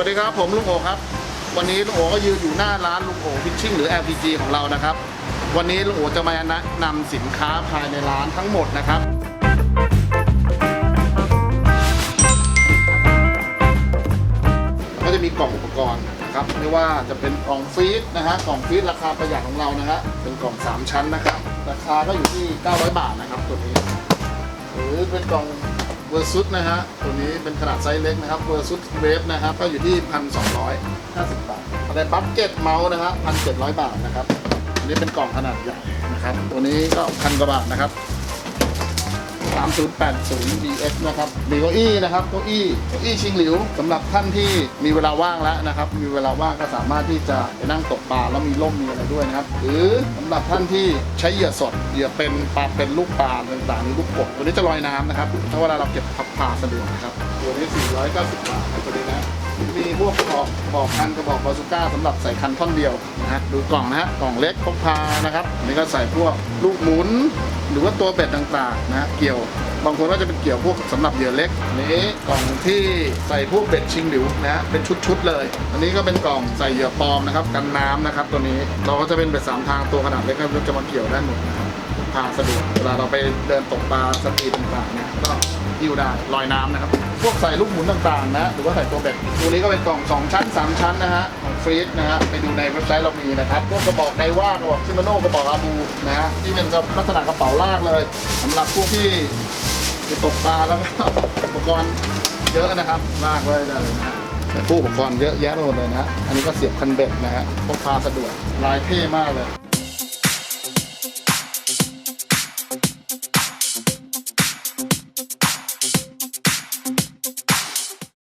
วัสดีครับผมลุงโอครับ วันนี้ลุงโอก็ยืนอยู่หน้าร้านลุงโอฟิชชิ่งหรือ LPG ของเรานะครับ วันนี้ลุงโอจะมาแนะนำสินค้าภายในร้านทั้งหมดนะครับก็จะมีกล่องอุปกรณ์นะครับไม่ว่าจะเป็นกล่องฟีดนะฮะกล่องฟีดราคาประหยัดของเรานะฮะเป็นกล่อง 3 ชั้นนะครับ ราคาก็อยู่ที่ 900 บาทนะครับตัวนี้ หรือเป็นกล่อง เวอร์ซุสนะฮะ ตัวนี้เป็นขนาดไซส์เล็กนะครับเวอร์ซุสเวฟนะครับ ก็อยู่ที่ 1,250 บาทอะไรบัฟเก็ตเมาส์นะฮะ1,700 บาทนะครับ อันนี้เป็นกล่องขนาดใหญ่นะครับ ตัวนี้ก็พันกว่าบาทนะครับ 3080 BX นะครับมีเก้าอี้นะครับเก้าอี้เก้าอี้ชิงหลิวสำหรับท่านที่มีเวลาว่างแล้วนะครับ มีเวลาว่างก็สามารถที่จะไปนั่งตกปลาแล้วมีร่มมีอะไรด้วยนะครับ หรือสำหรับท่านที่ใช้เหยื่อสดเหยื่อเป็นปลาเป็นลูกปลาต่างๆหรือลูกกบตัวนี้จะลอยน้ำนะครับถ้าเวลาเราเก็บพับปลาสะดวกนะครับตัวนี้ 490 บาทนะตัวนี้นะ มีพวกกระบอกกระบอกคันกระบอกบาซูก้าสำหรับใส่คันท่อนเดียวนะฮะดูกล่องนะฮะกล่องเล็กพกพานะครับนนี้ก็ใส่พวกลูกหมุน หรือว่าตัวเบ็ดต่างๆนะฮะเกี่ยวบางคนก็จะเป็นเกี่ยวพวกสำหรับเหยื่อเล็กนี้กล่องที่ใส่พวกเบ็ดชิงหลิวนะฮะเป็นชุดๆเลย อันนี้ก็เป็นกล่องใส่เหยื่อปลอมนะครับกันน้ำนะครับตัวนี้เราก็จะเป็นเบ็ดสามทางตัวขนาดเล็กก็จะมาเกี่ยวได้หมดนะครับ พาสะดวกเวลาเราไปเดินตกปลาสตรีทต่างๆเนี่ยก็ยิ้วได้ลอยน้ำนะครับ พวกใส่ลูกหมุนต่างๆนะ หรือว่าใส่ตัวเบ็ดตัวนี้ก็เป็นกล่องสองชั้นสามชั้นนะฮะของฟรีดนะฮะไปดูในเว็บไซต์เรามีนะครับพวกกระบอกไดว่ากระบอกชิมาโน่กระบอกอาบูนะฮะที่เป็นลักษณะกระเป๋าลากเลยสำหรับพวกที่ไปตกปลาแล้วก็อุปกรณ์เยอะนะครับมากเลยนะฮะแต่ผู้อุปกรณ์เยอะแยะไปหมดเลยนะฮะอันนี้ก็เสียบคันเบ็ดนะฮะพกพาสะดวกลายเท่มากเลย